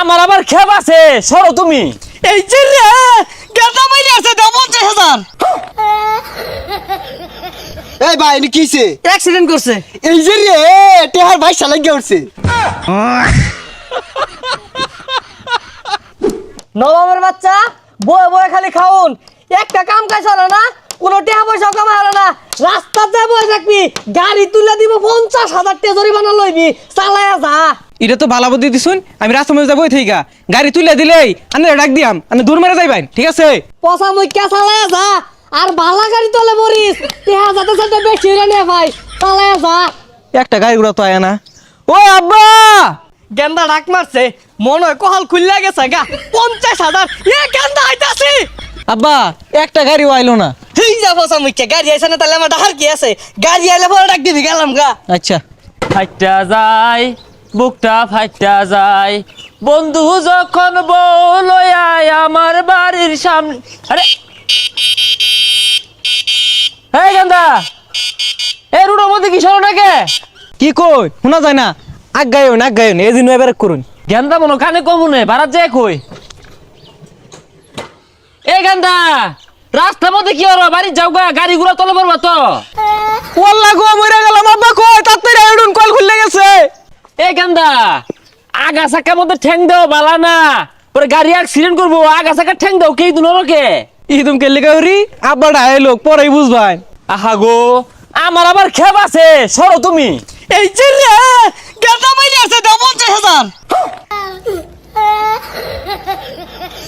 আমার আবার খেপ আছে সরো তুমি। এই যে রে গেন্দা মাইরে আছে দাও পঞ্চাশ হাজার। এই ভাই এনে কিছে অ্যাক্সিডেন্ট করছে। এই যে রে টেহার ভাই সালাই গিয়ে উঠছে। নবাবের বাচ্চা বয়ে বয়ে খালি খাউন। একটা কাম কাজ হলো না কোনো টাকা পয়সা কামাই হলো না। রাস্তাতে বয়ে থাকবি গাড়ি তুলে দিব পঞ্চাশ হাজার টাকা জরিমানা লইবি চালায়া যা। এটা তো ভালো বুদ্ধি দিছুন আমি রাস্তা মধ্যে যাব থেকে গাড়ি তুলে দিলেই আমি ডাক দিয়াম আমি দূর মেরে যাইবাই ঠিক আছে? পচা মুখ্যা চালায়া যা আর ভালা গাড়ি তোলে মরিস টেহা যাতে যাতে বেশি হইলে নে ভাই চালায়া যা। একটা গাড়ি গুলো তো আয় না। ও আব্বা! গেন্দা ডাক মারছে মনে হয় কহাল খুললে গেছে গা পঞ্চাশ হাজার এ গেন্দা আইতাছি! আব্বা একটা গাড়িও আইলো না। হেই যা পচা মুখ্যা গাড়ি আইসা না তাহলে আমার ডাহার কি আছে? গাড়ি আইলে পরে ডাক দিবি গেলাম গা। আচ্ছা। ফাইটা যায় বুকটা ফাইটা যায়। বন্ধু যখন বলয়ায় আমার বাড়ির সামনে আরে এই গান্দা! এই রুডোর মধ্যে কি সরো নাকি? কি কই? শোনা যায় না। আগ গায়ন আগ গায়ন এই দিন এবার করুন। গেন্দা মনো কানে কমুনে বারাত যায় কই? এই গান্দা! রাস্তার মধ্যে কি হলো? বাড়ি যাও গা গাড়িগুলো তলে পড়বা তো। ওল্লা গো মরে গেলাম। আব্বা কই? তাড়াতাড়ি আইডুন কল খুললে গেছে। এই গান্দা আগা চাকার মধ্যে ঠ্যাং দাও বালা না। পরে গাড়ি অ্যাক্সিডেন্ট করব আগা ঠ্যাং দাও কে দিন কে ইদুম কে লেগে হরি আব্বা ডাই লোক পরেই বুঝবাই। আহা গো আমার আবার খেপ আছে সরো তুমি। এই যে রে গেন্দা মাইরে আছে দাও পঞ্চাশ হাজার।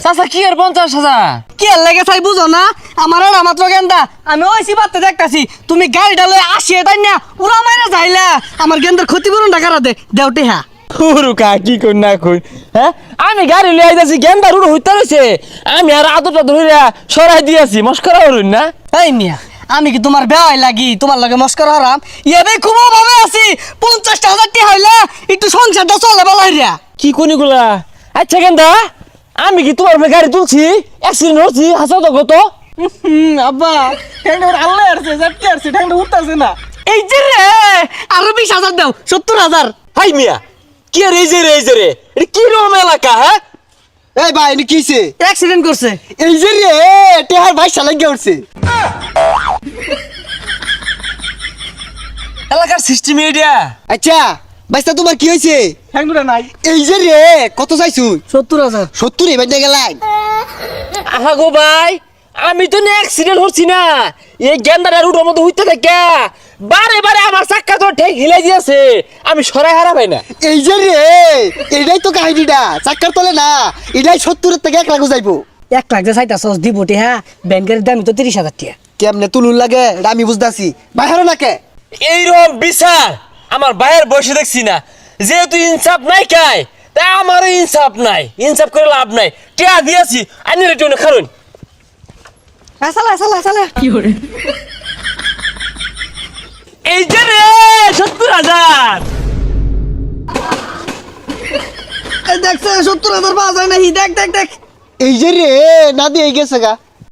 চাচা কি আর পঞ্চাশ হাজার? কি আর লাগে চাই বুঝো না? আমার আর মাত্র গেন্দা আমি ওই সিবাতে দেখতাছি তুমি গাড়িটা লয়ে আসিয়ে তাই না উড়া যাইলা আমার গেন্দার ক্ষতিপূরণ টাকা দে দেওটে হ্যাঁ কা কি কই না কই? হ্যাঁ? আমি গাড়ি লিয়ে আইতাছি গেন্দা রুড়ো হইতে রইছে। আমি আর আদরটা ধরে সরাই দিয়েছি মস্করা হরুন না? এই মিয়া আমি কি তোমার বেয়াই লাগি? তোমার লগে মস্কর হারাম? এবে খুব ভাবে আছি। পঞ্চাশটা হাজার টাকা হইলে একটু সংসারটা চলে বলা কি কোনি গুলা আচ্ছা গেন্দা আমি কি তোমার গাড়ি তুলছি? অ্যাক্সিডেন্ট হচ্ছি হাসাও তো কত। আব্বা ঠ্যাংটা আল্লাহ আসছে জাটকে আসছে ঠ্যাংটা উঠতাছে না। এই যে রে আরও বিশ হাজার দাও সত্তর হাজার। হাই মিয়া কি আর এই যে রে এই যে রে? এটা কি রকম এলাকা হ্যাঁ? এই ভাই এনে কিছে অ্যাক্সিডেন্ট করছে। এই যে রে টেহার ভাই সালাই গিয়ে উঠছে। এলাকার সিস্টেম এটা আচ্ছা তোমার কি হয়েছে? নাই। এই যে রে কত চাইছু? সত্তর হাজার। সত্তর এবার দিয়ে গেলাই। আহা গো ভাই আমি তো অ্যাক্সিডেন্ট হচ্ছি না। এই গেন্দাটা রুটোর মধ্যে হইতে থাকে। বারে বারে আমার চাক্কা তো ঠেক হিলাই দিয়েছে আমি সরাই হারা পাই না। এই যে রে এটাই তো কাহিনীটা। চাক্কার তলে না এটাই সত্তরের থেকে এক লাখ যাইবো। এক লাখ যে চাইতা সস দিবটি হ্যাঁ? ব্যাংকের দাম তো তিরিশ হাজার টাকা কেমনে তুলুন লাগে আমি বুঝতেছি। বাইরে নাকে এইরকম বিচার আমার ভাইয়ের বসে দেখছি না। যেহেতু ইনসাফ নাই কাই তাই আমারও ইনসাফ নাই। ইনসাফ করে লাভ নাই। টিয়া দিয়েছি আনি রে টিউনে খারুন চালা চালা চালা। কি করে এই যে রে সত্তর হাজার। দেখছে সত্তর হাজার পাওয়া যায় নাকি? দেখ দেখ দেখ। এই যে রে না দিয়ে গেছে গা।